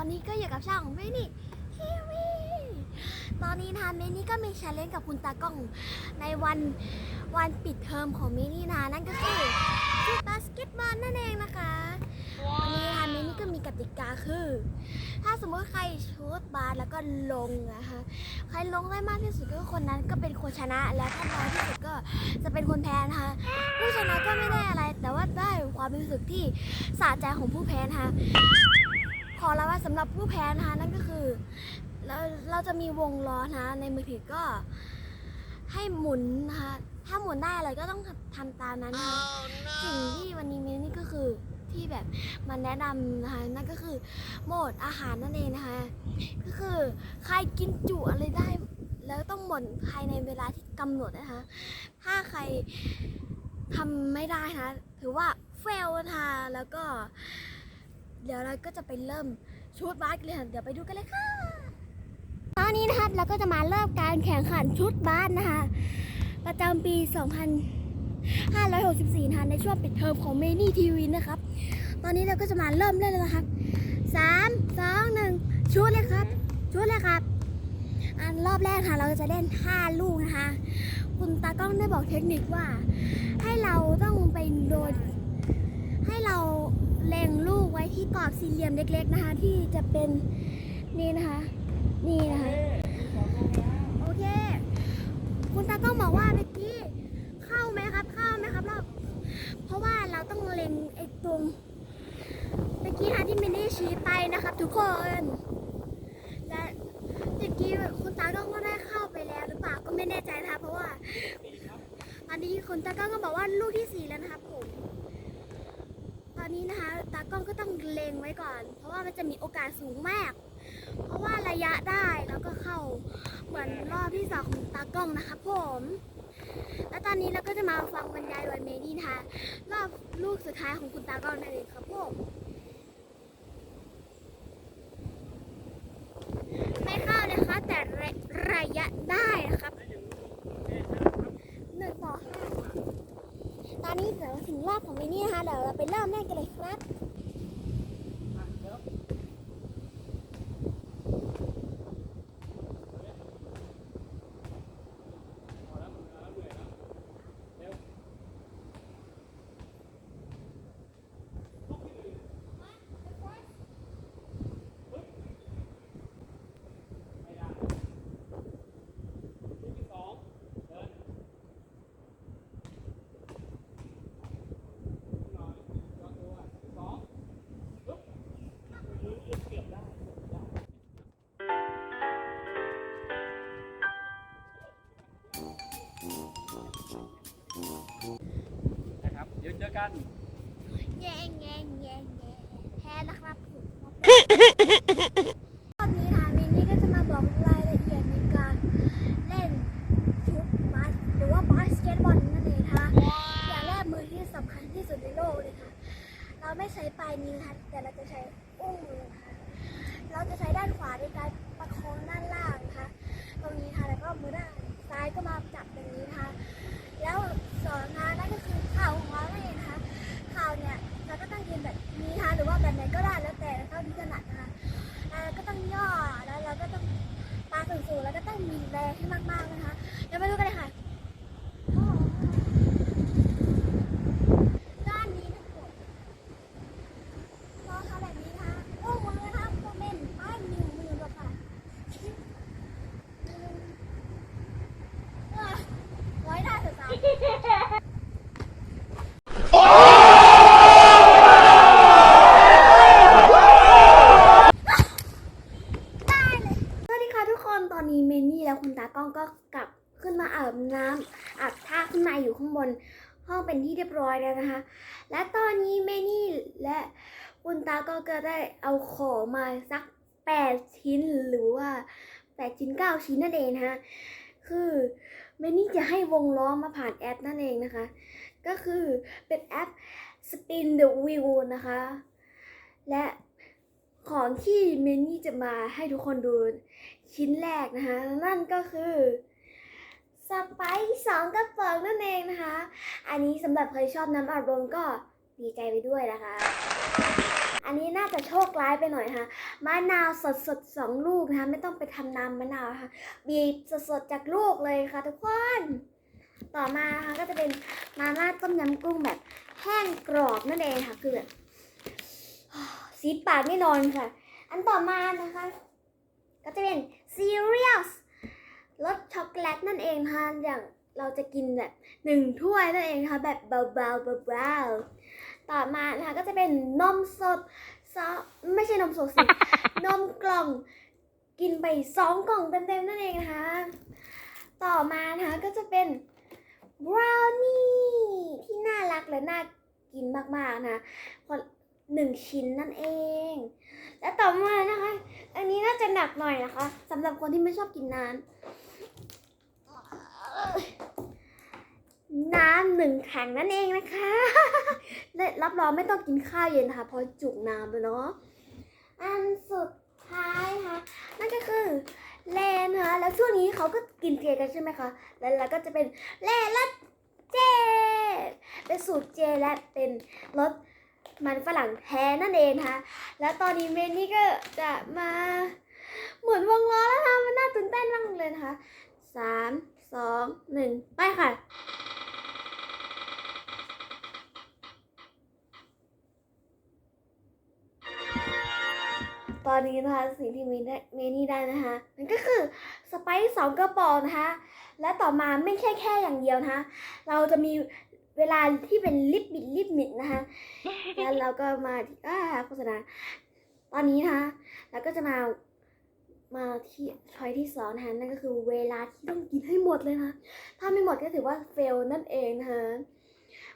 อนนี้ก็อยู่กับช่องเมนี่ทีวีตอนนี้นะคะเมนี่ก็มีชาเลนจ์กับคุณตากล้องในวันวันปิดเทอมของเมนี่นะนั่นก็คือชุดบาสเกตบอลนั่นเองนะคะวันนี้นะคะเมนี่ก็มีกติกาคือ ถ้าสมมติใครชุดบาสแล้วก็ลงนะคะใครลงได้มากที่สุดก็คนนั้นก็เป็นคนชนะและถ้าน้อยที่สุดก็จะเป็นคนแพ้นะคะผู้ชนะก็ไม่ได้อะไร แต่ว่าได้ความรู้สึกที่สะใจของผู้แพ้นะคะ ขอแล้วว่าสำหรับผู้แพ้นะคะนั่นก็คือเราเราจะมีวงล้อนะคะในมือถือก็ให้หมุนนะคะถ้าหมุนได้อะไรก็ต้องทำตามนั้นนะคะสิ่งที่วันนี้มีนี่ก็คือที่แบบมันแนะนำนะคะนั่นก็คือโหมดอาหารนั่นเองนะคะก็คือใครกินจุอะไรได้ แล้วต้องหมดภายในเวลาที่กำหนดนะคะถ้าใครทำไม่ได้นะคะถือว่าเฟลนะคะแล้วก็ เดี๋ยวเราก็จะไปเริ่มชุดบาสกันเลยค่ะเดี๋ยวไปดูกันเลยค่ะ ตอนนี้นะครับเราก็จะมาเริ่มการแข่งขันชุดบาสนะคะ ประจำปี 2564นะคะในช่วงปิดเทอมของเมนี่ทีวีนะครับ ตอนนี้เราก็จะมาเริ่มเล่นเลยนะครับ3 2 1ชุดเลยครับ ชุดเลยครับ อันรอบแรกค่ะ เราจะเล่น5ลูกนะคะ คุณตากล้องได้บอกเทคนิคว่า ให้เราต้องไปโดนให้เรา เล็งลูกไว้ที่กรอบสี่เหลี่ยมเล็ก ๆนะคะ ที่จะเป็นนี่นะคะ นี่นะคะ โอเค คุณตากล้องบอกว่าเมื่อกี้เข้าไหมครับ เข้าไหมครับรอบเพราะว่าเราต้องเล็งไอ้ตรงเมื่อกี้นะที่มินนี่ชี้ไปนะครับ ทุกคน และเมื่อกี้คุณตากล้องก็ได้เข้าไปแล้วหรือเปล่าก็ไม่แน่ใจนะคะเพราะว่าตอนนี้คุณตากล้องก็บอกว่าลูกที่สี่แล้วนะครับ นี้นะคะ ตากล้องก็ต้องเล็งไว้ก่อน เพราะว่ามันจะมีโอกาสสูงมาก เพราะว่าระยะได้แล้วก็เข้าเหมือนรอบที่สองของตากล้องนะคะผม และตอนนี้เราก็จะมาฟังบรรยายโดยเมนี่นะคะรอบลูกสุดท้ายของคุณตากล้องนั่นเองครับผมไม่เข้านะคะแต่ระระยะได้นะครับหนึ่งต่อห้า ตอนนี้เดี๋ยวถึงรอบของมินี่นะคะเดี๋ยวเราไปเริ่มเล่นกันเลยครับ นะครับยืนเจอกัน แย่งแย่งแย่งแย่งแพ้แล้วครับผมรอบนี้ค่ะมินี่ก็จะมาบอกรายละเอียดในการเล่นชุดบาสหรือว่าบาสเกตบอลนั่นเองนะคะอย่างแรกมือที่สำคัญที่สุดในโลกเลยค่ะ เราไม่ใช้ปลายนิ้วนะคะแต่เราจะใช้อุ้งมือนะคะเราจะใช้ด้านขวาในการประคองด้านล่างนะคะ ตรงนี้ค่ะแล้วก็มือด้านซ้ายก็มาจับตรงนี้นะคะ แล้วสองนะนั่นก็คือเข่าของเรานั่นเองนะคะเข่าเนี่ยเราก็ต้องยืนแบบนี้นะคะหรือว่าแบบไหนก็ได้แล้วแต่เท่าที่ถนัดนะคะแล้วก็ต้องย่อแล้วเราก็ต้องปาสูงๆแล้วก็ต้องมีแรงให้มากๆนะคะเดี๋ยวมาดูกันเลยค่ะด้านนี้นะผมพอทำแบบนี้นะคะโอ้มือนะคะโมเมนต์ป้ายนิ้วมือแบบค่ะเออร้อยได้เถอะจ้า ได้เลยสวัสดีค่ะทุกคนตอนนี้เมนี่และคุณตากล้องก็กลับ ขึ้นมาอาบน้ำอาบท่าขึ้นมาอยู่ข้างบนห้องเป็นที่เรียบร้อยแล้วนะคะ และตอนนี้เมนี่และคุณตากล้องก็ได้เอาของมาสัก8ชิ้นหรือว่า8ชิ้น9ชิ้นนั่นเองนะคะคือเมนี่จะให้วงล้อมาผ่านแอปนั่นเองนะคะ ก็คือเป็นแอป Spin the Wheel นะคะ และของที่เมนี่จะมาให้ทุกคนดูชิ้นแรกนะคะ นั่นก็คือ สไปซ์สองกระป๋องนั่นเองนะคะ อันนี้สำหรับใครชอบน้ำอัดลมก็ดีใจไปด้วยนะคะ อันนี้น่าจะโชคร้ายไปหน่อยค่ะมะนาวสดสดสองลูกนะคะ ไม่ต้องไปทำน้ำมะนาวค่ะ บีบสดสดๆจากลูกเลยค่ะทุกคน ต่อมานะคะก็จะเป็นมาม่าต้มยำกุ้งแบบแห้งกรอบนั่นเองค่ะ คือแบบซีดปากแน่นอนค่ะ อันต่อมานะคะ ก็จะเป็นซีเรียลรส ช็อกโกแลตนั่นเองนะคะอย่างเราจะกินแบบหนึ่งถ้วยนั่นเองนะคะแบบเบาๆเบาๆต่อมานะคะก็จะเป็นนมสดซอไม่ใช่นมสดสิ นมกล่องกินไปสองกล่องเต็มๆนั่นเองนะคะ ต่อมานะคะก็จะเป็นบราวนี่ที่น่ารักและน่ากินมากๆนะคนหนึ่งชิ้นนั่นเอง และต่อมานะคะ อันนี้น่าจะหนักหน่อยนะคะสำหรับคนที่ไม่ชอบกินน้ำ น้ำหนึ่งถังนั่นเองนะคะและรับรองไม่ต้องกินข้าวเย็นนะคะเพราะจุกน้ำเลยเนาะอันสุดท้ายค่ะนั่นก็คือเลนนะคะแล้วช่วงนี้เขาก็กินเจกันใช่ไหมคะแล้วเราก็จะเป็นเลนรสเจเป็นสูตรเจและเป็นรสมันฝรั่งแท้นั่นเองนะคะแล้วตอนนี้เมนนี่ก็จะมาหมุนวงล้อแล้วนะคะมันน่าตื่นเต้นมากเลยนะคะสาม สองหนึ่งไปค่ะ ตอนนี้นะคะสิ่งที่เมได้เมนี่ได้นะคะนั่นก็คือสไปซ์สองกระป๋องนะคะ และต่อมาไม่ใช่แค่อย่างเดียวนะคะเราจะมีเวลาที่เป็นลิปบิดลิปมิดนะคะแล้วเราก็มาที่อ่าโฆษณาตอนนี้นะคะเราก็จะมา มาที่ช้อยที่สองนะคะนั่นก็คือเวลาที่ต้องกินให้หมดเลยนะคะถ้าไม่หมดก็ถือว่าเฟลนั่นเองนะคะ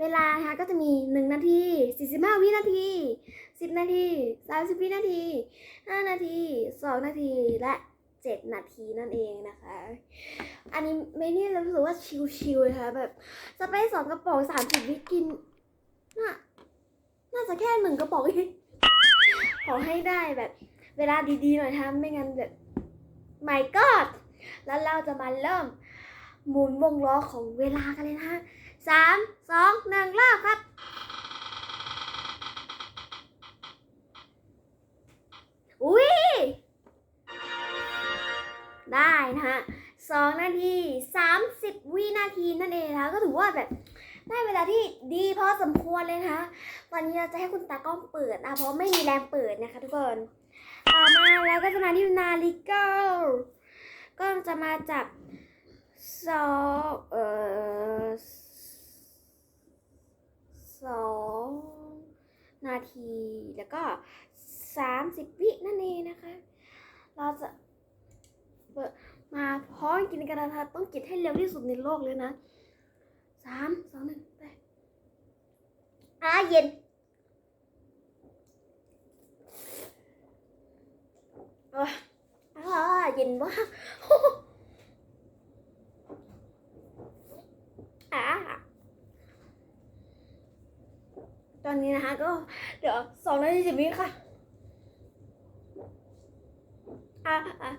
เวลานะคะก็จะมี 1 นาที 45 วินาที 10 นาที 30 วินาที 5 นาที 2 นาทีและ 7 นาทีนั่นเองนะคะ อันนี้ไม่นี่รู้สึกว่าชิลๆเลยค่ะแบบสเปสองกระป๋อง30 วิกิน น่าน่าจะแค่หนึ่งกระป๋องเองขอให้ได้แบบ เวลาดีๆหน่อยนะคะไม่งั้นแบบ my god แล้วเราจะมาเริ่ม หมุนวงล้อของเวลากันเลยนะสามสองหนึ่งเริ่มครับอุ้ยได้นะคะสองนาทีสามสิบวินาทีนั่นเองนะคะก็ถือว่าแบบได้เวลาที่ดีพอสมควรเลยนะคะ ตอนนี้เราจะให้คุณตากล้องเปิดนะเพราะไม่มีแรงเปิดนะคะทุกคน ต่อมาเราก็จะมาที่นาฬิกาก็จะมาจากสองเอ่อสองนาทีแล้วก็สามสิบวินั่นเองนะคะ เราจะมาพร้อมกินกันนะคะต้องกินให้เร็วที่สุดในโลกเลยนะสามสองหนึ่งไปอะเย็น อะอ่า เย็นมากอ่าตอนนี้นะคะก็เดี๋ยวสองนาทีสิบวิค่ะอะอะ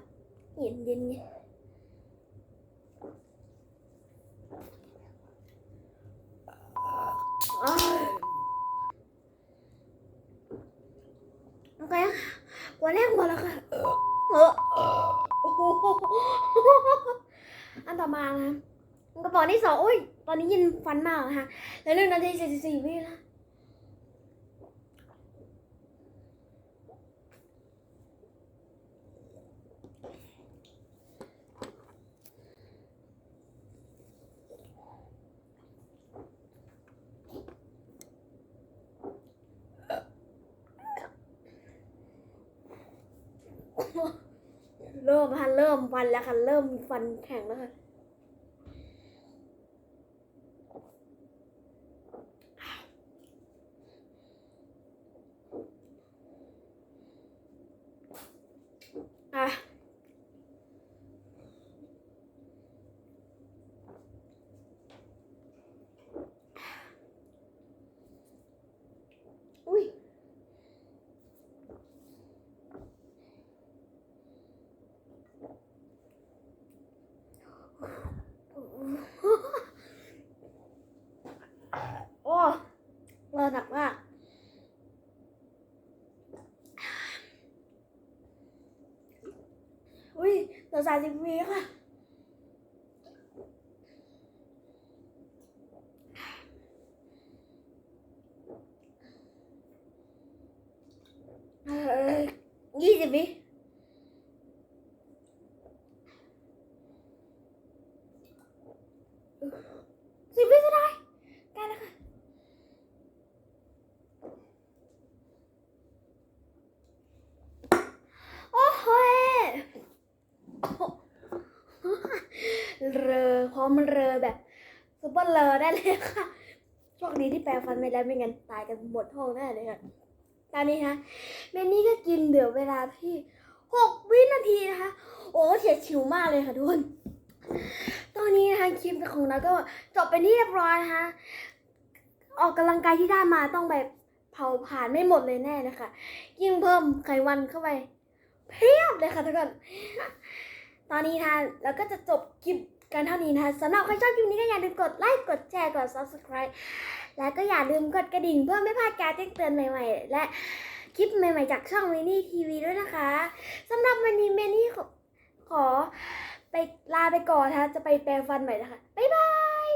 เย็นเย็นเย็นโอเควันแรกหมดแล้วค่ะ มานะกระป๋องที่สองอุ้ย ตอนนี้ยินฟันมากนะคะแล้วหนึ่งนาทีสี่สิบสี่วิล้วเริ่มค่ะเริ่มฟันแล้วค่ะ เริ่มฟันแข็งแล้วค่ะ อ่ Ui, nó ra! อพร้อมเรอแบบซุปเปอร์เลอได้เลยค่ะโชคดีที่แปลฟันไม่แล้วไม่งั้นตายกันหมดห้องแน่เลยค่ะตอนนี้ฮะเมนนี่ก็กินเหลือเวลาที่หกวินาทีนะคะ โอ้เฉียดฉิวมากเลยค่ะทุกคนตอนนี้นะคะคลิปของเราก็จบเป็นที่เรียบร้อยนะคะออกกำลังกายที่ได้มาต้องแบบเผาผ่านไม่หมดเลยแน่นะคะ ยิ่งเพิ่มไขมันเข้าไปเพียบเลยค่ะทุกคนตอนนี้นะคะเราก็จะจบคลิป กันเท่านี้นะคะสำหรับใครชอบคลิปนี้ก็อย่าลืมกดไลค์กดแชร์กด subscribe และก็อย่าลืมกดกระดิ่งเพื่อไม่พลาดการแจ้งเตือนใหม่ๆ และคลิปใหม่ๆจากช่องมินี่ทีวีด้วยนะคะสำหรับวันนี้เมนี่ขอไปลาไปก่อนนะคะจะไปแปรงฟันใหม่นะคะ บ๊ายบาย